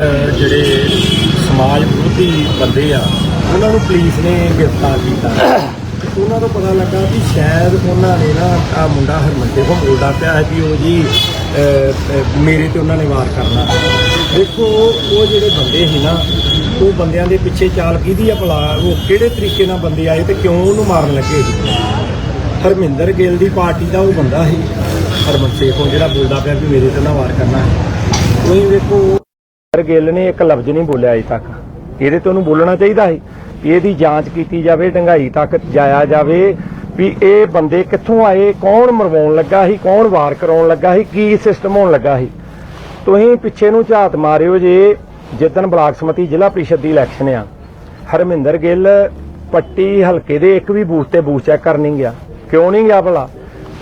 ਜਿਹੜੇ ਸਮਾਜ ਵਿਰੋਧੀ ਬੰਦੇ ਆ, ਉਹਨਾਂ ਨੂੰ ਪੁਲਿਸ ਨੇ ਗ੍ਰਿਫਤਾਰ ਕੀਤਾ। ਉਹਨਾਂ ਤੋਂ ਪਤਾ ਲੱਗਾ ਕਿ ਸ਼ਾਇਦ ਉਹਨਾਂ ਨੇ ਨਾ ਆ ਮੁੰਡਾ ਹਰਮੰਦੇ ਕੋਲ ਬੋਲਦਾ ਪਿਆ ਹੈ ਕਿ ਉਹ ਜੀ ਮੇਰੇ ਤੇ ਉਹਨਾਂ ਨੇ ਵਾਰ ਕਰਨਾ। ਦੇਖੋ, ਉਹ ਜਿਹੜੇ ਬੰਦੇ ਸੀ ਨਾ, ਉਹ ਬੰਦਿਆਂ ਦੇ ਪਿੱਛੇ ਚਾਲ ਕਿਹਦੀ ਆ ਭਲਾ? ਉਹ ਕਿਹੜੇ ਤਰੀਕੇ ਨਾਲ ਬੰਦੇ ਆਏ ਤੇ ਕਿਉਂ ਉਹਨੂੰ ਮਾਰਨ ਲੱਗੇ? ਸੀ ਹਰਮਿੰਦਰ ਗਿੱਲ ਦੀ ਪਾਰਟੀ ਦਾ ਉਹ ਬੰਦਾ ਸੀ, ਹਰਮਨ ਸੇਖ ਉਹ ਜਿਹੜਾ ਬੋਲਦਾ ਪਿਆ ਵੀ ਮੇਰੇ ਤੇ ਨਾ ਵਾਰ ਕਰਨਾ ਹੈ। ਤੁਸੀਂ ਵੇਖੋ ਹਰ ਗਿੱਲ ਨੇ ਇੱਕ ਲਫ਼ਜ਼ ਨਹੀਂ ਬੋਲਿਆ ਅਜੇ ਤੱਕ। ਇਹਦੇ ਤੇ ਉਹਨੂੰ ਬੋਲਣਾ ਚਾਹੀਦਾ ਸੀ ਵੀ ਇਹਦੀ ਜਾਂਚ ਕੀਤੀ ਜਾਵੇ ਢੰਗਾਈ ਤੱਕ ਜਾਇਆ ਜਾਵੇ ਵੀ ਇਹ ਬੰਦੇ ਕਿੱਥੋਂ ਆਏ, ਕੌਣ ਮਰਵਾਉਣ ਲੱਗਾ ਸੀ, ਕੌਣ ਵਾਰ ਕਰਾਉਣ ਲੱਗਾ ਸੀ, ਕੀ ਸਿਸਟਮ ਹੋਣ ਲੱਗਾ ਸੀ। ਤੁਸੀਂ ਪਿੱਛੇ ਨੂੰ ਝਾਤ ਮਾਰਿਓ ਜੇ, ਜਿੱਦਣ ਬਲਾਕ ਸਮਤੀ ਜ਼ਿਲ੍ਹਾ ਪ੍ਰੀਸ਼ਦ ਦੀ ਇਲੈਕਸ਼ਨ ਆ, ਹਰਮਿੰਦਰ ਗਿੱਲ ਪੱਟੀ ਹਲਕੇ ਦੇ ਇੱਕ ਵੀ ਬੂਥ ਤੇ ਬੂਥ ਚੈੱਕ ਕਰਨ ਨਹੀਂ ਗਿਆ। ਕਿਉਂ ਨਹੀਂ ਗਿਆ ਭਲਾ?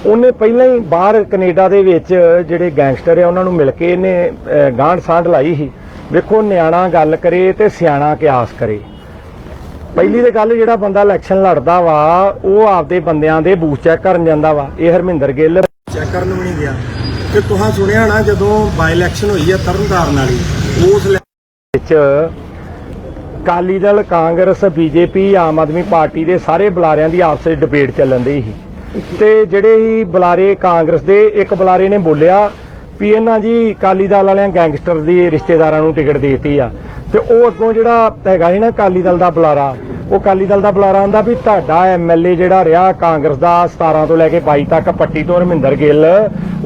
ਉਹਨੇ ਪਹਿਲਾਂ ਹੀ ਬਾਹਰ ਕੈਨੇਡਾ ਦੇ ਵਿੱਚ ਜਿਹੜੇ ਗੈਂਗਸਟਰ ਆ, ਉਹਨਾਂ ਨੂੰ ਮਿਲ ਕੇ ਇਹਨੇ ਗਾਂਢ ਸਾਂਢ ਲਾਈ ਸੀ। ਵੇਖੋ ਨਿਆਣਾ ਗੱਲ ਕਰੇ ਤੇ ਸਿਆਣਾ ਕਿਆਸ ਕਰੇ। ਪਹਿਲੀ ਤੇ ਗੱਲ ਜਿਹੜਾ ਬੰਦਾ ਇਲੈਕਸ਼ਨ ਲੜਦਾ ਵਾ ਉਹ ਆਪਦੇ ਬੰਦਿਆਂ ਦੇ ਬੂਥ ਚੈੱਕ ਕਰਨ ਜਾਂਦਾ ਵਾ। ਇਹ ਹਰਮਿੰਦਰ ਗਿੱਲ। ਚੈੱਕ ਕਰਨ ਵੀ ਨਹੀਂ ਗਿਆ। ਤੇ ਤੁਹਾਂ ਸੁਣਿਆ ਨਾ ਜਦੋਂ ਬਾਈ ਇਲੈਕਸ਼ਨ ਹੋਈ ਆ ਤਰਨਤਾਰਨ ਵਾਲੀ ਉਸ ਵਿੱਚ ਕਾਲੀ ਦਲ ਕਾਂਗਰਸ ਬੀਜੇਪੀ ਆਮ ਆਦਮੀ ਪਾਰਟੀ ਦੇ ਸਾਰੇ ਬੁਲਾਰਿਆਂ ਦੀ ਆਪਸ ਵਿੱਚ ਡਿਬੇਟ ਚੱਲਣ ਦੀ ਸੀ। ਤੇ ਜਿਹੜੇ ਹੀ ਬੁਲਾਰੇ ਕਾਂਗਰਸ ਦੇ ਇੱਕ ਬੁਲਾਰੇ ਨੇ ਬੋਲਿਆ ਵੀ ਇਹਨਾਂ ਜੀ ਕਾਲੀ ਦਲ ਵਾਲਿਆਂ ਗੈਂਗਸਟਰ ਦੀ ਰਿਸ਼ਤੇਦਾਰਾਂ ਨੂੰ ਟਿਕਟ ਦਿੱਤੀ ਆ। ਤੇ ਉਹ ਅੱਗੋਂ ਜਿਹੜਾ ਹੈਗਾ ਸੀ ਨਾ ਕਾਲੀ ਦਲ ਦਾ ਬੁਲਾਰਾ, ਉਹ ਕਾਲੀ ਦਲ ਦਾ ਬੁਲਾਰਾ ਆਂਦਾ ਵੀ ਤੁਹਾਡਾ ਐਮਐਲਏ ਜਿਹੜਾ ਰਿਹਾ ਕਾਂਗਰਸ ਦਾ 17 ਤੋਂ ਲੈ ਕੇ 22 ਤੱਕ ਪੱਟੀ ਤੋਂ ਰਮਿੰਦਰ ਗਿੱਲ,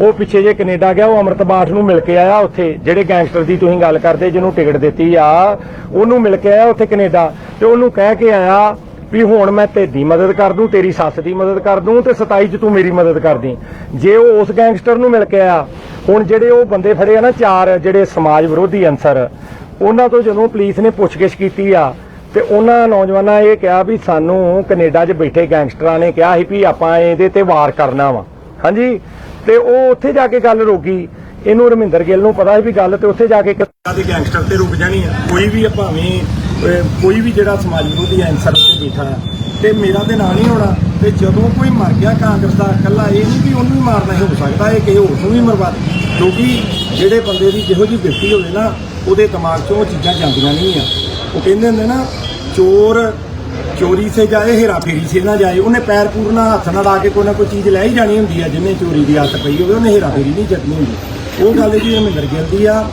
ਉਹ ਪਿੱਛੇ ਜੇ ਕੈਨੇਡਾ ਗਿਆ, ਉਹ ਅਮਰਤਬਾਠ ਨੂੰ ਮਿਲ ਕੇ ਆਇਆ ਉੱਥੇ, ਜਿਹੜੇ ਗੈਂਗਸਟਰ ਦੀ ਤੁਸੀਂ ਗੱਲ ਕਰਦੇ ਜਿਹਨੂੰ ਟਿਕਟ ਦਿੱਤੀ ਆ, ਉਹਨੂੰ ਮਿਲ ਕੇ ਆਇਆ ਉੱਥੇ ਕੈਨੇਡਾ ਤੇ ਉਹਨੂੰ ਕਹਿ ਕੇ ਆਇਆ ਵੀ ਹੁਣ ਮੈਂ ਤੇਰੀ ਮਦਦ ਕਰ ਦੂੰ, ਤੇਰੀ ਸੱਸ ਦੀ ਮਦਦ ਕਰ ਦੂੰ ਤੇ 27 ਚ ਤੂੰ ਮੇਰੀ ਮਦਦ ਕਰਦੀ ਜੇ ਉਹ ਉਸ ਗੈਂਗਸਟਰ ਨੂੰ ਮਿਲ ਕੇ ਆਇਆ ਹੁਣ ਜਿਹੜੇ ਉਹ ਬੰਦੇ ਫੜੇ ਆ ਨਾ ਚਾਰ ਜਿਹੜੇ ਸਮਾਜ ਵਿਰੋਧੀ ਅੰਸਰ ਉਹਨਾਂ ਤੋਂ ਜਦੋਂ ਪੁਲਿਸ ਨੇ ਪੁੱਛਗਿੱਛ ਕੀਤੀ ਆ, ਤੇ ਉਹਨਾਂ ਨੌਜਵਾਨਾਂ ਇਹ ਕਿਹਾ ਵੀ ਸਾਨੂੰ ਕੈਨੇਡਾ 'ਚ ਬੈਠੇ ਗੈਂਗਸਟਰਾਂ ਨੇ ਕਿਹਾ ਸੀ ਵੀ ਆਪਾਂ ਇਹਦੇ ਤੇ ਵਾਰ ਕਰਨਾ ਵਾ। ਹਾਂਜੀ? ਤੇ ਉਹ ਉੱਥੇ ਜਾ ਕੇ ਗੱਲ ਰੋਕੀ। ਇਹਨੂੰ ਰਮਿੰਦਰ ਗਿੱਲ ਨੂੰ ਪਤਾ ਸੀ ਵੀ ਗੱਲ ਤੇ ਉੱਥੇ ਜਾ ਕੇ ਦੇ ਗੈਂਗਸਟਰ ਤੇ ਰੁਕ ਜਾਣੀ ਆ। ਕੋਈ ਵੀ ਭਾਵੇਂ ਕੋਈ ਵੀ ਜਿਹੜਾ ਸਮਾਜ ਵਿਰੋਧੀ ਐਂਸਰ ਉੱਤੇ ਬੈਠਾ ਆ ਤੇ ਮੇਰਾ ਤੇ ਨਾਂ ਨਹੀਂ ਹੋਣਾ, ਤੇ ਜਦੋਂ ਕੋਈ ਮਰ ਗਿਆ ਕਾਂਗਰਸ ਦਾ ਇਕੱਲਾ, ਇਹ ਨਹੀਂ ਵੀ ਉਹਨੂੰ ਹੀ ਮਾਰਨਾ ਹੀ ਹੋ ਸਕਦਾ, ਇਹ ਕਿਸੇ ਹੋਰ ਨੂੰ ਵੀ ਮਰਵਾ ਕਿਉਂਕਿ ਜਿਹੜੇ ਬੰਦੇ ਦੀ ਜਿਹੋ ਜਿਹੀ ਬਿਰਤੀ ਹੋਵੇ ਨਾ, ਉਹਦੇ ਦਿਮਾਗ 'ਚੋਂ ਉਹ ਚੀਜ਼ਾਂ ਜਾਂਦੀਆਂ ਨਹੀਂ ਆ। ਉਹ ਕਹਿੰਦੇ ਹੁੰਦੇ ਨਾ, ਚੋਰ ਚੋਰੀ ਸੇ ਜਾਏ, ਹੇਰਾ ਫੇਰੀ ਸੇ ਨਾ ਜਾਏ, ਉਹਨੇ ਪੈਰ ਪੂਰਨਾ ਹੱਥ ਨਾਲ ਲਾ ਕੇ ਕੋਈ ਨਾ ਕੋਈ ਚੀਜ਼ ਲੈ ਹੀ ਜਾਣੀ ਹੁੰਦੀ ਆ, ਜਿੰਨੇ ਚੋਰੀ ਦੀ ਆਦਤ ਪਈ ਹੋਵੇ, ਉਹਨੇ ਹੇਰਾ ਫੇਰੀ ਨਹੀਂ ਚੱਕਣੀ ਹੁੰਦੀ। ਉਹ ਗੱਲ ਜੀ ਹਰਮਿੰਦਰ ਗਿੱਲ ਦੀ ਆ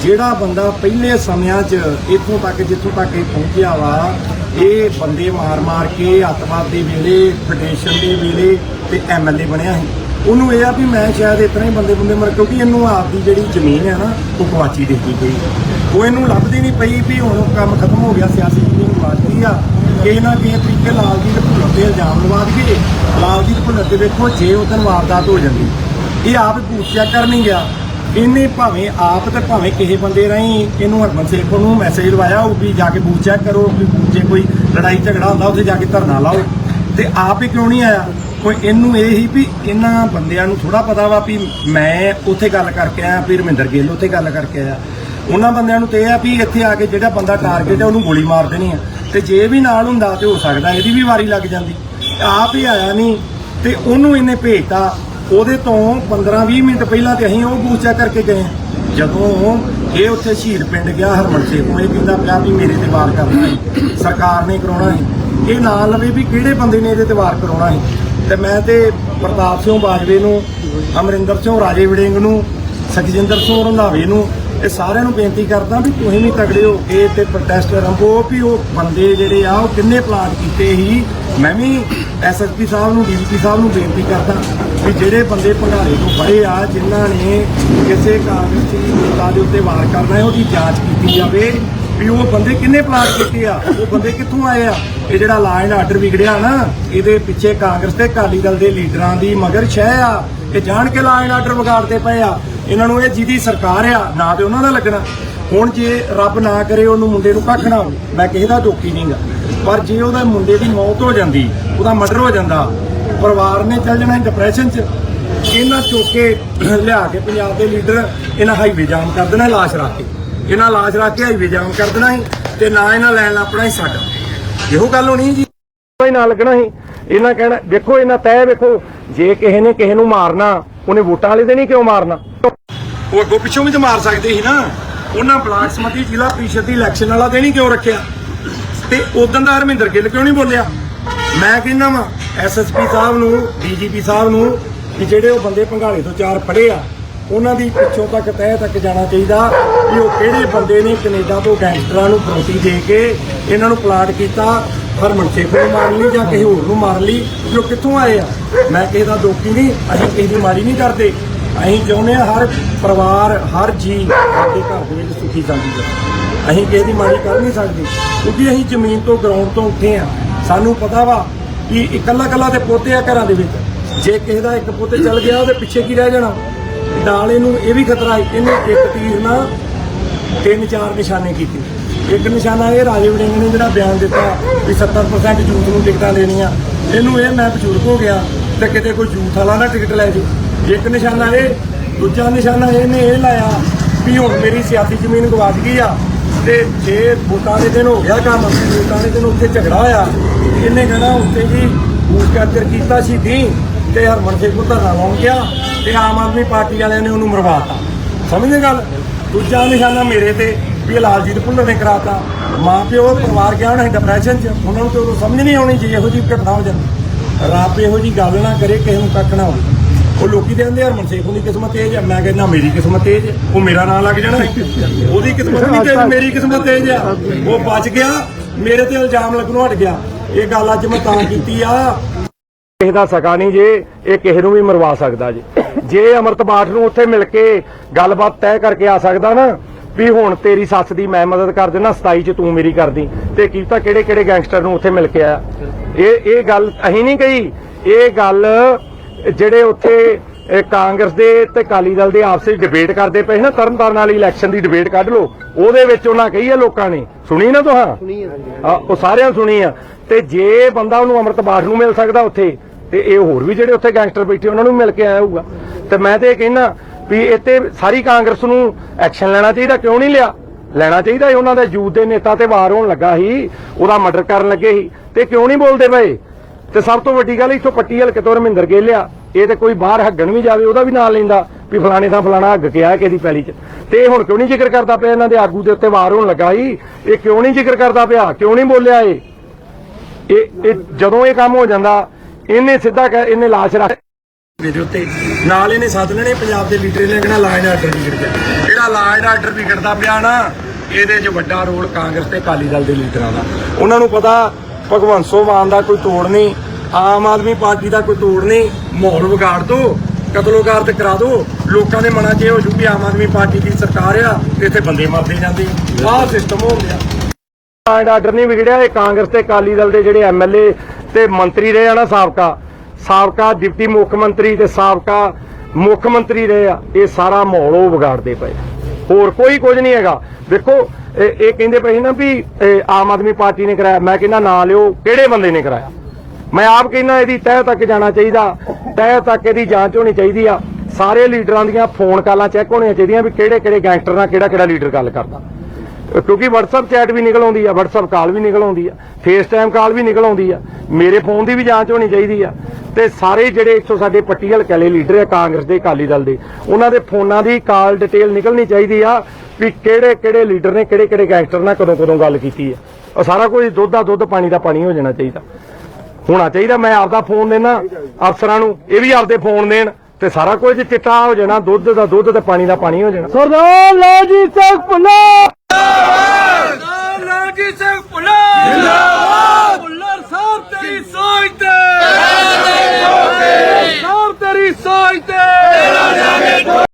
ਜਿਹੜਾ ਬੰਦਾ ਪਹਿਲੇ ਸਮਿਆਂ 'ਚ ਇੱਥੋਂ ਤੱਕ, ਜਿੱਥੋਂ ਤੱਕ ਇਹ ਪਹੁੰਚਿਆ ਵਾ, ਇਹ ਬੰਦੇ ਮਾਰ-ਮਾਰ ਕੇ ਅੱਤਵਾਦ ਦੇ ਵੇਲੇ ਫੈਡਰੇਸ਼ਨ ਦੇ ਵੇਲੇ ਤੇ ਐਮਐਲਏ ਬਣਿਆ ਸੀ। ਉਹਨੂੰ ਇਹ ਆ ਵੀ ਮੈਂ ਸ਼ਾਇਦ ਇਤਨਾ ਹੀ ਬੰਦੇ ਬੰਦੇ ਮਰ, ਕਿਉਂਕਿ ਇਹਨੂੰ ਆਪ ਦੀ ਜਿਹੜੀ ਜ਼ਮੀਨ ਹੈ ਨਾ, ਉਹ ਗਵਾਚੀ ਦਿੱਤੀ ਗਈ। ਉਹ ਇਹਨੂੰ ਲੱਭਦੀ ਨਹੀਂ ਪਈ ਵੀ ਹੁਣ ਉਹ ਕੰਮ ਖਤਮ ਹੋ ਗਿਆ, ਸਿਆਸੀ ਜ਼ਮੀਨ ਗਵਾਚੀ ਆ। ਕਿਸੇ ਨਾ ਕਿਸੇ ਤਰੀਕੇ ਲਾਲਜੀਤ ਦੇ ਭੁੱਲਰ ਤੇ ਇਲਜ਼ਾਮ ਲਵਾ ਦਈਏ। ਲਾਲ ਜੀ ਭੁੱਲਰ ਤੇ ਵੇਖੋ, ਜੇ ਉਹ ਦਿਨ ਵਾਰਦਾਤ ਹੋ ਜਾਂਦੀ। ਇਹ ਆਪ ਬੂਥ ਚੈੱਕ ਕਰ ਨਹੀਂ ਗਿਆ। ਇਹਨੇ ਭਾਵੇਂ ਆਪ ਤੇ ਭਾਵੇਂ ਕਿਸੇ ਬੰਦੇ ਰਾਹੀਂ ਇਹਨੂੰ ਹਰਮਨ ਸੇਖ ਨੂੰ ਮੈਸੇਜ ਲਵਾਇਆ ਉਹ ਵੀ ਜਾ ਕੇ ਬੂਥ ਚੈੱਕ ਕਰੋ, ਵੀ ਬੂਥ ਜੇ ਕੋਈ ਲੜਾਈ ਝਗੜਾ ਹੁੰਦਾ, ਉੱਥੇ ਜਾ ਕੇ ਧਰਨਾ ਲਾਓ। ਤੇ ਆਪ ਹੀ ਕਿਉਂ ਨਹੀਂ ਆਇਆ? ਕੋਈ ਇਹਨੂੰ ਇਹ ਹੀ ਵੀ ਇਹਨਾਂ ਬੰਦਿਆਂ ਨੂੰ ਥੋੜਾ ਪਤਾ ਵਾ ਵੀ ਮੈਂ ਉੱਥੇ ਗੱਲ ਕਰਕੇ ਆਇਆ, ਵੀ ਰਮਿੰਦਰ ਗਿੱਲ ਉੱਥੇ ਗੱਲ ਕਰਕੇ ਆਇਆ। ਉਹਨਾਂ ਬੰਦਿਆਂ ਨੂੰ ਤੇ ਇਹ ਆ ਵੀ ਇੱਥੇ ਆ ਕੇ ਜਿਹੜਾ ਬੰਦਾ ਟਾਰਗੇਟ ਹੈ ਉਹਨੂੰ ਗੋਲੀ ਮਾਰ ਦੇਣੀ ਆ। ਤੇ ਜੇ ਵੀ ਨਾਲ ਹੁੰਦਾ ਤੇ ਹੋ ਸਕਦਾ, ਇਹਦੀ ਵੀ ਵਾਰੀ ਲੱਗ ਜਾਂਦੀ। ਆਪ ਹੀ ਆਇਆ ਨਹੀਂ ਤੇ ਉਹਨੂੰ ਇਹਨੇ ਭੇਜਤਾ। ਉਹਦੇ ਤੋਂ 15-20 ਮਿੰਟ ਪਹਿਲਾਂ ਤੇ ਅਸੀਂ ਉਹ ਬੂਥ ਚੈੱਕ ਕਰਕੇ ਗਏ। ਜਦੋਂ ਇਹ ਉੱਥੇ ਸ਼ਹੀਦ ਪਿੰਡ ਗਿਆ, ਹਰਮਨ ਸਿੰਘ ਨੂੰ ਇਹ ਕਹਿੰਦਾ ਪਿਆ ਵੀ ਮੇਰੇ ਤੇ ਵਾਰ ਕਰਨਾ ਹੈ ਸਰਕਾਰ ਨੇ ਕਰਾਉਣਾ ਹੈ ਇਹ ਨਾਂ ਲਵੇ ਵੀ ਕਿਹੜੇ ਬੰਦੇ ਨੇ ਇਹਦੇ ਤੇ ਵਾਰ ਕਰਾਉਣਾ ਹੈ ਤੇ ਮੈਂ ਤੇ ਪ੍ਰਤਾਪ ਸਿੰਘ ਬਾਜਵੇ ਨੂੰ, ਅਮਰਿੰਦਰ ਸਿੰਘ ਰਾਜੇ ਵੜਿੰਗ ਨੂੰ, ਸਖਜਿੰਦਰ ਸਿੰਘ ਰੰਧਾਵੇ ਨੂੰ ਇਹ ਸਾਰਿਆਂ ਨੂੰ ਬੇਨਤੀ ਕਰਦਾ ਵੀ ਤੁਸੀਂ ਵੀ ਤਗੜੇ ਹੋ ਕੇ ਤੇ ਪ੍ਰੋਟੈਸਟ ਰੰਭੋ ਵੀ ਉਹ ਬੰਦੇ ਜਿਹੜੇ ਆ, ਉਹ ਕਿੰਨੇ ਪਲਾਟ ਕੀਤੇ ਸੀ, ਮੈਂ ਵੀ ਐਸਐਸਪੀ ਸਾਹਿਬ ਨੂੰ ਡੀਜੀਪੀ ਸਾਹਿਬ ਨੂੰ ਬੇਨਤੀ ਕਰਦਾ ਵੀ ਜਿਹੜੇ ਬੰਦੇ ਭੰਡਾਰੇ ਤੋਂ ਫੜੇ ਆ, ਜਿਨ੍ਹਾਂ ਨੇ ਕਿਸੇ ਕਾਂਗਰਸੀ ਨੇਤਾ ਦੇ ਉੱਤੇ ਵਾਰ ਕਰਨਾ ਹੈ, ਉਹਦੀ ਜਾਂਚ ਕੀਤੀ ਜਾਵੇ ਵੀ ਉਹ ਬੰਦੇ ਕਿੰਨੇ ਪਲਾਟ ਕੀਤੇ ਆ, ਉਹ ਬੰਦੇ ਕਿੱਥੋਂ ਆਏ ਆ। ਇਹ ਜਿਹੜਾ ਲਾ ਐਂਡ ਆਰਡਰ ਵਿਗੜਿਆ ਨਾ, ਇਹਦੇ ਪਿੱਛੇ ਕਾਂਗਰਸ ਤੇ ਅਕਾਲੀ ਦਲ ਦੇ ਲੀਡਰਾਂ ਦੀ ਮਗਰ ਛਹਿ ਆ। ਇਹ ਜਾਣ ਕੇ ਲਾ ਐਂਡ ਆਰਡਰ ਵਿਗਾੜਦੇ ਪਏ ਆ। ਇਹਨਾਂ ਨੂੰ ਇਹ ਜਿਹਦੀ ਸਰਕਾਰ ਆ, ਨਾ ਤੇ ਉਹਨਾਂ ਦਾ ਲੱਗਣਾ। ਹੁਣ ਜੇ ਰੱਬ ਨਾ ਕਰੇ, ਉਹਨੂੰ ਮੁੰਡੇ ਨੂੰ ਕੱਖ ਨਾ ਹੋਵੇ, ਮੈਂ ਕਿਸੇ ਦਾ ਦੋਖੀ ਨਹੀਂਗਾ। ਪਰ ਜੇ ਉਹਦੇ ਮੁੰਡੇ ਦੀ ਮੌਤ ਹੋ ਜਾਂਦੀ, ਉਹਦਾ ਮਰਡਰ ਹੋ ਜਾਂਦਾ, ਪਰਿਵਾਰ ਨੇ ਚੱਲ ਜਾਣਾ ਡਿਪਰੈਸ਼ਨ 'ਚ। ਇਹਨਾਂ ਚੋਕੇ ਲਿਆ ਕੇ ਪੰਜਾਬ ਦੇ ਲੀਡਰ ਇਹਨਾਂ ਹਾਈਵੇ ਜਾਮ ਕਰ ਦੇਣਾ, ਲਾਸ਼ ਰੱਖ ਕੇ। ਇਹਨਾਂ ਲਾਸ਼ ਰੱਖ ਕੇ ਹਾਈਵੇ ਜਾਮ ਕਰ ਦੇਣਾ ਸੀ, ਤੇ ਨਾ ਇਹਨਾਂ ਲੈਣ ਆਪਣਾ ਹੀ ਸਾਡਾ। ਇਹੋ ਗੱਲ ਹੋਣੀ ਜੀ। ਕੋਈ ਨਾ ਲੱਗਣਾ ਸੀ। ਇਹਨਾਂ ਕਹਿਣਾ ਦੇਖੋ ਇਹਨਾਂ ਤੈਅ ਵੇਖੋ, ਜੇ ਕਿਸੇ ਨੇ ਕਿਸੇ ਨੂੰ ਮਾਰਨਾ, ਉਹਨੇ ਵੋਟਾਂ ਵਾਲੇ ਦੇ ਨਹੀਂ ਕਿਉਂ ਮਾਰਨਾ? ਉਹ ਅੱਗੋਂ ਪਿੱਛੋਂ ਵੀ ਤਾਂ ਮਾਰ ਸਕਦੇ ਸੀ ਨਾ। ਉਹਨਾਂ ਬਲਾਕ ਸਮਤੀ ਜ਼ਿਲ੍ਹਾ ਪ੍ਰੀਸ਼ਦ ਦੀ ਇਲੈਕਸ਼ਨ ਵਾਲਾ ਦਿਨ ਹੀ ਕਿਉਂ ਰੱਖਿਆ? ਤੇ ਉਦੋਂ ਦਾ ਹਰਮਿੰਦਰ ਗਿੱਲ ਕਿਉਂ ਨਹੀਂ ਬੋਲਿਆ? ਮੈਂ ਕਹਿੰਦਾ ਵਾਂ ਐਸਐਸਪੀ ਸਾਹਿਬ ਨੂੰ ਡੀਜੀਪੀ ਸਾਹਿਬ ਨੂੰ ਕਿ ਜਿਹੜੇ ਉਹ ਬੰਦੇ ਭੰਗਾਲੇ ਤੋਂ ਚਾਰ ਫੜੇ ਆ, ਉਹਨਾਂ ਦੀ ਪਿੱਛੋਂ ਤੱਕ, ਤਹਿ ਤੱਕ ਜਾਣਾ ਚਾਹੀਦਾ ਕਿ ਉਹ ਕਿਹੜੇ ਬੰਦੇ ਨੇ ਕੈਨੇਡਾ ਤੋਂ ਗੈਂਗਸਟਰਾਂ ਨੂੰ ਫਰੋਤੀ ਦੇ ਕੇ ਇਹਨਾਂ ਨੂੰ ਪਲਾਟ ਕੀਤਾ, ਹਰਮਨ ਸੇਖ ਨੂੰ ਮਾਰ ਲਈ ਜਾਂ ਕਿਸੇ ਹੋਰ ਨੂੰ ਮਾਰ ਲਈ ਕਿ ਉਹ ਕਿੱਥੋਂ ਆਏ ਆ? ਮੈਂ ਕਿਸੇ ਦਾ ਦੋਖੀ ਨਹੀਂ, ਅਸੀਂ ਕਿਸੇ ਦੀ ਮਾਰੀ ਨਹੀਂ ਕਰਦੇ। ਅਸੀਂ ਚਾਹੁੰਦੇ ਹਾਂ ਹਰ ਪਰਿਵਾਰ ਹਰ ਜੀ ਸਾਡੇ ਘਰ ਦੇ ਵਿੱਚ ਸੁਖੀ ਸ਼ਾਂਤੀ ਰਹੇ ਅਸੀਂ ਕਿਸੇ ਦੀ ਮਾੜੀ ਕਰ ਨਹੀਂ ਸਕਦੇ ਕਿਉਂਕਿ ਅਸੀਂ ਜ਼ਮੀਨ ਤੋਂ ਗਰਾਊਂਡ ਤੋਂ ਉੱਠੇ ਆ ਸਾਨੂੰ ਪਤਾ ਵਾ ਕਿ ਇਕੱਲਾ ਇਕੱਲਾ ਤੇ ਪੋਤੇ ਆ ਘਰਾਂ ਦੇ ਵਿੱਚ। ਜੇ ਕਿਸੇ ਦਾ ਇੱਕ ਪੋਤੇ ਚੱਲ ਗਿਆ ਉਹਦੇ ਪਿੱਛੇ ਕੀ ਰਹਿ ਜਾਣਾ? ਨਾਲ ਇਹਨੂੰ ਇਹ ਵੀ ਖਤਰਾ ਹੈ, ਇਹਨੇ ਇੱਕ ਤੀਰ ਨਾਲ ਤਿੰਨ ਚਾਰ ਨਿਸ਼ਾਨੇ ਕੀਤੇ। ਇੱਕ ਨਿਸ਼ਾਨਾ ਇਹ ਰਾਜੇ ਵੜਿੰਗ ਨੇ ਜਿਹੜਾ ਬਿਆਨ ਦਿੱਤਾ ਵੀ 70% ਜੂਥ ਨੂੰ ਟਿਕਟਾਂ ਲੈਣੀਆਂ ਇਹਨੂੰ ਇਹ ਮੈਂ ਬਜ਼ੁਰਗ ਹੋ ਗਿਆ ਤੇ ਕਿਤੇ ਕੋਈ ਜੂਥ ਵਾਲਾ ਨਾ ਟਿਕਟ ਲੈ ਜੇ ਇੱਕ ਨਿਸ਼ਾਨਾ ਇਹ, ਦੂਜਾ ਨਿਸ਼ਾਨਾ ਇਹਨੇ ਇਹ ਲਾਇਆ ਵੀ ਹੁਣ ਮੇਰੀ ਸਿਆਸੀ ਜ਼ਮੀਨ ਗਵਾਚ ਗਈ ਆ ਤੇ ਜੇ ਵੋਟਾਂ ਦੇ ਦਿਨ ਹੋ ਗਿਆ ਕੰਮ, ਵੋਟਾਂ ਦੇ ਦਿਨ ਉੱਥੇ ਝਗੜਾ ਹੋਇਆ। ਇਹਨੇ ਕਹਿਣਾ ਉੱਥੇ ਜੀ ਬੂਟ ਕੈਪਚਰ ਕੀਤਾ ਸੀ ਦੀ ਤੇ ਹਰਮਨ ਸਿੰਘ ਨੂੰ ਧਰਨਾ ਲਾਉਣ ਗਿਆ ਤੇ ਆਮ ਆਦਮੀ ਪਾਰਟੀ ਵਾਲਿਆਂ ਨੇ ਉਹਨੂੰ ਮਰਵਾਤਾ। ਸਮਝਦੇ ਗੱਲ? ਦੂਜਾ ਨਿਸ਼ਾਨਾ ਮੇਰੇ ਤੇ ਵੀ ਇਹ ਲਾਲਜੀਤ ਭੁੱਲਰ ਨੇ ਕਰਾਤਾ। ਮਾਂ ਪਿਓ, ਪਰਿਵਾਰ ਗਿਆ ਹੋਣਾ ਡਿਪਰੈਸ਼ਨ 'ਚ, ਉਹਨਾਂ ਨੂੰ ਤੇ ਉਦੋਂ ਸਮਝ ਨਹੀਂ ਆਉਣੀ ਜੇ, ਇਹੋ ਜਿਹੀ ਘਟਨਾ ਹੋ ਜਾਂਦੀ। ਰੱਬ ਇਹੋ ਜਿਹੀ ਗੱਲ ਨਾ ਕਰੇ, ਕਿਸੇ ਨੂੰ ਕੱਖ ਨਾ ਹੋਵੇ। ਉਹ ਲੋਕੀ ਤੇ ਕਹਿੰਦੇ ਹਰਮਨ ਸੇਖ ਦੀ ਕਿਸਮਤ ਤੇਜ ਹੈ ਮੈਂ ਕਹਿੰਦਾ ਮੇਰੀ ਕਿਸਮਤ ਤੇਜ ਹੈ ਉਹ ਮੇਰਾ ਨਾਂ ਲੱਗ ਜਾਣਾ। ਉਹਦੀ ਕਿਸਮਤ ਨਹੀਂ ਤੇਜ, ਮੇਰੀ ਕਿਸਮਤ ਤੇਜ ਆ। ਉਹ ਬਚ ਗਿਆ। ਮੇਰੇ ਤੇ ਇਲਜ਼ਾਮ ਲੱਗਣੋਂ ਹਟ ਗਿਆ। ਇਹ ਗੱਲ ਅੱਜ ਮੈਂ ਤਾਂ ਕੀਤੀ ਆ। ਕਿਸੇ ਦਾ ਸਕਾ ਨਹੀਂ ਜੇ, ਇਹ ਕਿਸੇ ਨੂੰ ਵੀ ਮਰਵਾ ਸਕਦਾ ਜੀ। ਜੇ ਅਮਰਤਬਾਟ ਨੂੰ ਉੱਥੇ ਮਿਲ ਕੇ ਗੱਲਬਾਤ ਤੈਅ ਕਰਕੇ ਆ ਸਕਦਾ ਨਾ, ਵੀ ਹੁਣ ਤੇਰੀ ਸੱਸ ਦੀ ਮੈਂ ਮਦਦ ਕਰ ਦੇਣਾ 27 ਚ ਤੂੰ ਮੇਰੀ ਕਰਦੀ। ਤੇ ਕੀ ਤਾਂ ਕਿਹੜੇ ਕਿਹੜੇ ਗੈਂਗਸਟਰ ਨੂੰ ਉੱਥੇ ਮਿਲ ਕੇ ਆਇਆ। ਇਹ ਇਹ ਗੱਲ ਅਹੀਂ ਨਹੀਂ ਕਹੀ। ਇਹ ਗੱਲ ਜਿਹੜੇ ਉੱਥੇ ਕਾਂਗਰਸ ਦੇ ਤੇ ਕਾਲੀ ਦਲ ਦੇ ਆਪਸ ਵਿੱਚ ਡਿਬੇਟ ਕਰਦੇ ਪਏ ਨਾ ਤਰਨਤਾਰਨ ਵਾਲੀ ਇਲੈਕਸ਼ਨ ਦੀ ਡਿਬੇਟ ਕੱਢ ਲਓ। ਉਹਦੇ ਵਿੱਚ ਉਹਨਾਂ ਕਹੀ ਆ ਲੋਕਾਂ ਨੇ। ਸੁਣੀ ਨਾ ਤੁਹਾਂ? ਉਹ ਸਾਰਿਆਂ ਨੇ ਸੁਣੀ ਆ। ਤੇ ਜੇ ਬੰਦਾ ਉਹਨੂੰ ਅਮਰਤਬਾਟ ਨੂੰ ਮਿਲ ਸਕਦਾ ਉੱਥੇ ਤੇ ਇਹ ਹੋਰ ਵੀ ਜਿਹੜੇ ਉੱਥੇ ਗੈਂਗਸਟਰ ਬੈਠੇ ਉਹਨਾਂ ਨੂੰ ਮਿਲ ਕੇ ਆਇਆ ਹੋਊਗਾ। ਤੇ ਮੈਂ ਤੇ ਇਹ ਕਹਿਣਾ ਵੀ ਇੱਥੇ ਸਾਰੀ ਕਾਂਗਰਸ ਨੂੰ ਐਕਸ਼ਨ ਲੈਣਾ ਚਾਹੀਦਾ ਕਿਉਂ ਨਹੀਂ ਲਿਆ? ਲੈਣਾ ਚਾਹੀਦਾ ਉਹਨਾਂ ਦੇ ਯੂਥ ਦੇ ਨੇਤਾ ਤੇ ਵਾਰ ਹੋਣ ਲੱਗਾ ਸੀ। ਉਹਦਾ ਮਰਡਰ ਕਰਨ ਲੱਗੇ ਸੀ। ਤੇ ਕਿਉਂ ਨਹੀਂ ਬੋਲਦੇ ਪਏ? ਤੇ ਸਭ ਤੋਂ ਵੱਡੀ ਗੱਲ ਇੱਥੋਂ ਪੱਟੀ ਹਲਕੇ ਤੋਂ ਰਮਿੰਦਰ ਗੇ ਇਹ ਤੇ ਕੋਈ ਬਾਹਰ ਹੱਗਣ ਵੀ ਜਾਵੇ, ਉਹਦਾ ਵੀ ਨਾਂ ਲੈਂਦਾ ਵੀ ਫਲਾਣੇ ਥਾਂ ਫਲਾਣਾ ਹੱਗ ਕੇ ਆ ਪੈਲੀ 'ਚ। ਤੇ ਹੁਣ ਕਿਉਂ ਨਹੀਂ ਜ਼ਿਕਰ ਕਰਦਾ ਪਿਆ ਇਹਨਾਂ ਦੇ ਆਗੂ ਦੇ ਉੱਤੇ ਵਾਰ ਹੋਣ ਲੱਗਾ ਸੀ ਇਹ ਕਿਉਂ ਨਹੀਂ ਜ਼ਿਕਰ ਕਰਦਾ ਪਿਆ? ਕਿਉਂ ਨਹੀਂ ਬੋਲਿਆ ਇਹ? ਇਹ ਜਦੋਂ ਇਹ ਕੰਮ ਹੋ ਜਾਂਦਾ, ਇਹਨੇ ਸਿੱਧਾ ਇਹਨੇ ਲਾਸ਼ ਰੱਖ ਦੇ ਉੱਤੇ ਨਾਲ ਇਹਨੇ ਸੱਦ ਲੈਣੇ, ਪੰਜਾਬ ਦੇ ਲੀਡਰ ਨੇ ਕਹਿਣਾ ਲਾਇਨ ਆਰਡਰ ਵਿਗੜ ਗਿਆ ਜਿਹੜਾ ਲਾਇਨ ਆਰਡਰ ਵਿਗੜਦਾ ਪਿਆ ਨਾ, ਇਹਦੇ 'ਚ ਵੱਡਾ ਰੋਲ ਕਾਂਗਰਸ ਤੇ ਅਕਾਲੀ ਦਲ ਦੇ ਲੀਡਰਾਂ ਦਾ। ਉਹਨਾਂ ਨੂੰ ਪਤਾ ਭਗਵੰਤ ਸੋ ਮਾਨ ਦਾ ਕੋਈ ਤੋੜ ਨਹੀਂ, ਆਮ ਆਦਮੀ ਪਾਰਟੀ ਦਾ ਕੋਈ ਤੋੜ ਨਹੀਂ, ਮਾਹੌਲ ਵਿਗਾੜ ਦੋ ਕਤਲੋਗਾਰਤ ਕਰਾ ਦੋ, ਲੋਕਾਂ ਦੇ ਮਨਾਂ 'ਚ ਇਹ ਹੋ ਜੂ ਕਿ ਆਮ ਆਦਮੀ ਪਾਰਟੀ ਦੀ ਸਰਕਾਰ ਆ, ਇੱਥੇ ਬੰਦੇ ਮਰਦੇ ਜਾਂਦੇ, ਆਹ ਸਿਸਟਮ ਹੋ ਗਿਆ। ਐਂਡ ਆਰਡਰ ਨਹੀਂ ਵਿਗੜਿਆ ਇਹ ਕਾਂਗਰਸ ਤੇ ਅਕਾਲੀ ਦਲ ਦੇ ਜਿਹੜੇ ਐਮਐਲਏ ਤੇ ਮੰਤਰੀ ਰਹੇ ਆ ਨਾ ਸਾਬਕਾ ਸਾਬਕਾ ਡਿਪਟੀ ਮੁੱਖ ਮੰਤਰੀ ਤੇ ਸਾਬਕਾ ਮੁੱਖ ਮੰਤਰੀ ਰਹੇ ਆ, ਇਹ ਸਾਰਾ ਮਾਹੌਲ ਉਹ ਵਿਗਾੜਦੇ ਪਏ ਹੋਰ ਕੋਈ ਕੁਝ ਨਹੀਂ ਹੈਗਾ। ਦੇਖੋ ਇਹ ਕਹਿੰਦੇ ਪਏ ਸੀ ਨਾ ਵੀ ਆਮ ਆਦਮੀ ਪਾਰਟੀ ਨੇ ਕਰਾਇਆ। ਮੈਂ ਕਹਿੰਦਾ, ਨਾ ਲਿਓ, ਕਿਹੜੇ ਬੰਦੇ ਨੇ ਕਰਾਇਆ? ਮੈਂ ਆਪ ਕਹਿੰਦਾ, ਇਹਦੀ ਤਹਿ ਤੱਕ ਜਾਣਾ ਚਾਹੀਦਾ। ਤਹਿ ਤੱਕ ਇਹਦੀ ਜਾਂਚ ਹੋਣੀ ਚਾਹੀਦੀ ਆ। ਸਾਰੇ ਲੀਡਰਾਂ ਦੀਆਂ ਫੋਨ ਕਾਲਾਂ ਚੈੱਕ ਹੋਣੀਆਂ ਚਾਹੀਦੀਆਂ ਵੀ ਕਿਹੜੇ ਕਿਹੜੇ ਗੈਂਗਸਟਰ ਨਾਲ ਕਿਹੜਾ ਕਿਹੜਾ ਲੀਡਰ ਗੱਲ ਕਰਦਾ। ਕਿਉਂਕਿ WhatsApp ਚੈਟ ਵੀ ਨਿਕਲ ਆਉਂਦੀ ਆ, WhatsApp ਕਾਲ ਵੀ ਨਿਕਲ ਆਉਂਦੀ ਆ, FaceTime ਕਾਲ ਵੀ ਨਿਕਲ ਆਉਂਦੀ ਆ। ਮੇਰੇ ਫੋਨ ਦੀ ਵੀ ਜਾਂਚ ਹੋਣੀ ਚਾਹੀਦੀ ਆ। ਤੇ ਸਾਰੇ ਜਿਹੜੇ ਇੱਥੋਂ ਸਾਡੇ ਪੱਟੀ ਹਲਕੇ ਵਾਲੇ ਲੀਡਰ ਆ, ਕਾਂਗਰਸ ਦੇ, ਅਕਾਲੀ ਦਲ ਦੇ, ਉਹਨਾਂ ਦੇ ਫੋਨਾਂ ਦੀ ਕਾਲ ਡਿਟੇਲ ਨਿਕਲਣੀ ਚਾਹੀਦੀ ਆ। ਵੀ ਕਿਹੜੇ ਕਿਹੜੇ ਲੀਡਰ ਨੇ ਕਿਹੜੇ ਕਿਹੜੇ ਗੈਂਗਸਟਰ ਨਾਲ ਕਦੋਂ ਕਦੋਂ ਗੱਲ ਕੀਤੀ ਆ ਉਹ ਸਾਰਾ ਕੁਝ ਦੁੱਧ ਦਾ ਦੁੱਧ ਪਾਣੀ ਦਾ ਪਾਣੀ ਹੋ ਜਾਣਾ ਚਾਹੀਦਾ। ਹੋਣਾ ਚਾਹੀਦਾ ਮੈਂ ਆਪਦਾ ਫੋਨ ਦੇਣਾ ਅਫਸਰਾਂ ਨੂੰ ਇਹ ਵੀ ਆਪਦੇ ਫੋਨ ਦੇਣ ਤੇ ਸਾਰਾ ਕੁਝ ਚਿੱਟਾ ਹੋ ਜਾਣਾ ਦੁੱਧ ਦਾ ਦੁੱਧ ਤੇ ਪਾਣੀ ਦਾ ਪਾਣੀ ਹੋ ਜਾਣਾ। ਸਰਦਾਰ ਲਾਜੀ ਸਿੰਘ ਭੁੱਲਰ। ਲਾਲਜੀ ਸਿੰਘ ਭੁੱਲਰ। ਜਿੰਦਾਬਾਦ ਭੁੱਲਰ ਸਾਹਿਬ ਤੇਰੀ ਸੋਚ ਤੇ